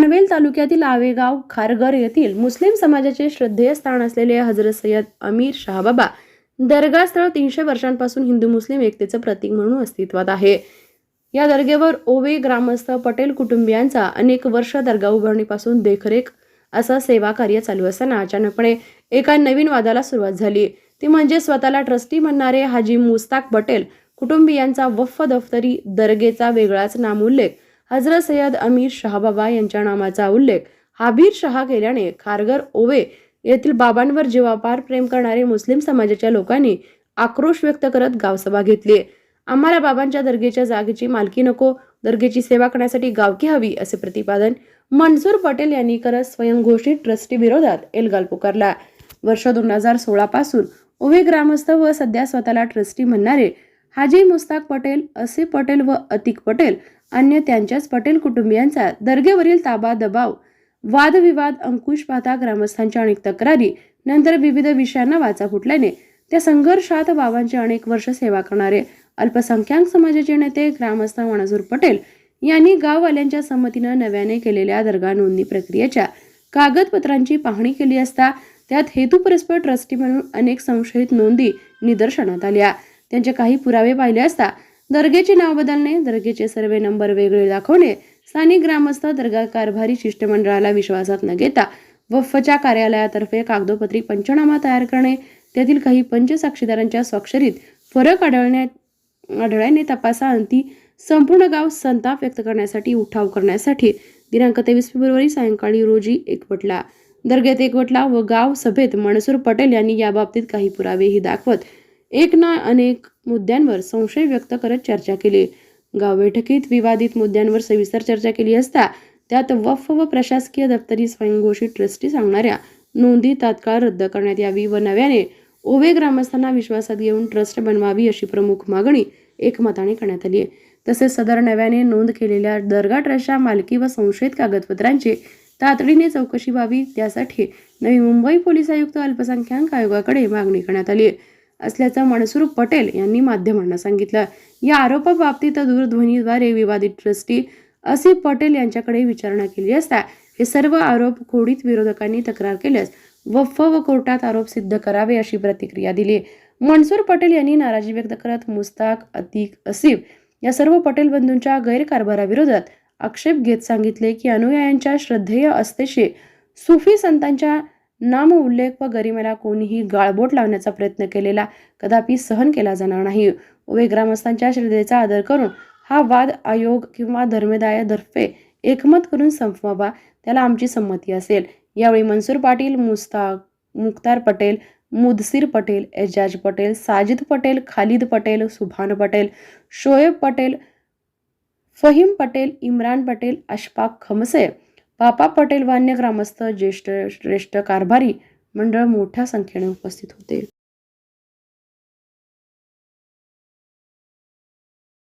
पनवेल तालुक्यातील आवेगाव खारघर येथील मुस्लिम समाजाचे श्रद्धेय स्थान असलेले हजरत सय्यद अमीर शहाबाबा दर्गा स्थळ तीनशे वर्षांपासून हिंदू मुस्लिम एकतेचं प्रतीक म्हणून अस्तित्वात आहे. या दर्गेवर ओवे ग्रामस्थ पटेल कुटुंबियांचा अनेक वर्ष दर्गा उभारणीपासून देखरेख असं सेवा कार्य चालू असताना अचानकपणे एका नवीन वादाला सुरुवात झाली. ती म्हणजे स्वतःला ट्रस्टी म्हणणारे हाजी मुस्ताक पटेल कुटुंबियांचा वफ दफ्तरी दर्गेचा वेगळाच नामोल्लेख हजरत सय्यद अमीर शहाबाबा यांच्या नामाचा उल्लेख. हाबीर शहा केल्याने खारगर ओवे येथील बाबांवर जीवापार प्रेम करणारे मुस्लिम समाजाच्या लोकांनी आक्रोश व्यक्त करत गावसभा घेतली. आम्हाला बाबांच्या दर्गेच्या जागेची मालकी नको दर्गेची सेवा करण्यासाठी गावकी हवी असे प्रतिपादन मंजूर पटेल यांनी करत स्वयंघोषित ट्रस्टी विरोधात एल्गाल पुकारला. वर्ष दोन हजार सोळा पासून ओवे ग्रामस्थ व सध्या स्वतःला ट्रस्टी म्हणणारे हाजी मुस्ताक पटेल असे पटेल व अतिक पटेल अन्य त्यांच्याच पटेल कुटुंबियांचा दर्गेवरील ताबा दबाव वादविवाद अंकुश पाहता ग्रामस्थांच्या अनेक तक्रारी नंतर विविध विषयांना वाचा फुटल्याने त्या संघर्षात बाबांची अनेक वर्ष सेवा करणारे अल्पसंख्याक समाजाचे नेते ग्रामस्थ मनजूर पटेल यांनी गाववाल्यांच्या संमतीनं नव्याने केलेल्या दर्गा नोंदणी प्रक्रियेच्या कागदपत्रांची पाहणी केली असता त्यात हेतुपुरस्पर ट्रस्टी म्हणून अनेक संशयित नोंदी निदर्शनात आल्या. त्यांचे काही पुरावे पाहिले असता दर्गेचे नाव बदलणे दर्गेचे सर्वे नंबर वेगळे दाखवणे स्थानिक ग्रामस्थ दर्गा कारभारी शिष्टमंडळाला विश्वासात न घेता वफच्या कार्यालयातर्फे कागदोपत्री पंचनामा तयार करणे त्यातील काही पंच साक्षीदारांच्या स्वाक्षरीत फरक आढळण्यात आढळल्याने तपासाअंती संपूर्ण गाव संताप व्यक्त करण्यासाठी उठाव करण्यासाठी दिनांक तेवीस फेब्रुवारी सायंकाळी रोजी एकवटला. दर्ग्यात एकवटला व गाव सभेत मनसूर पटेल यांनी याबाबतीत काही पुरावेही दाखवत एक ना अनेक मुद्द्यांवर संशय व्यक्त करत चर्चा केली. गाव बैठकीत विवादित मुद्द्यांवर सविस्तर चर्चा केली असता त्यात वफ व प्रशासकीय दप्तरी स्वयंघोषित ट्रस्टी सांगणाऱ्या नोंदी तात्काळ रद्द करण्यात यावी व नव्याने ओवे ग्रामस्थांना विश्वासात घेऊन ट्रस्ट बनवावी अशी प्रमुख मागणी एकमताने करण्यात आली आहे. तसेच सदर नव्याने नोंद केलेल्या दर्गा ट्रस्टच्या मालकी व संशयित कागदपत्रांची तातडीने चौकशी व्हावी त्यासाठी नवी मुंबई पोलीस आयुक्त अल्पसंख्याक आयोगाकडे मागणी करण्यात आली आहे. असल्याचं मनसूर पटेल यांनी माध्यमांना सांगितलं. या आरोपाबाबतीत दूरध्वनीद्वारे विवादित ट्रस्टी असिफ पटेल यांच्याकडे विचारणा केली असता हे सर्व आरोप खोडीत विरोधकांनी तक्रार केल्यास वफ व कोर्टात आरोप सिद्ध करावे अशी प्रतिक्रिया दिली. मनसूर पटेल यांनी नाराजी व्यक्त करत मुस्ताक अतिक असिफ या सर्व पटेल बंधूंच्या गैरकारभाराविरोधात आक्षेप घेत सांगितले की अनुयायांच्या श्रद्धेय अस्तेशी सुफी संतांच्या नाम उल्लेख व गरिमेला कोणीही गाळबोट लावण्याचा प्रयत्न केलेला कदापि सहन केला जाणार नाही. उभे ग्रामस्थांच्या श्रद्धेचा आदर करून हा वाद आयोग किंवा धर्मेदायातर्फे एकमत करून संपवावा त्याला आमची संमती असेल. यावेळी मनसूर पाटील मुस्ताक मुख्तार पटेल मुदसीर पटेल एजाज पटेल साजिद पटेल खालिद पटेल सुभान पटेल शोएब पटेल फहीम पटेल इम्रान पटेल अशफाक खमसे पापा पटेल व अन्य ग्रामस्थ ज्येष्ठ श्रेष्ठ कारभारी मंडळ मोठ्या संख्येने उपस्थित होते.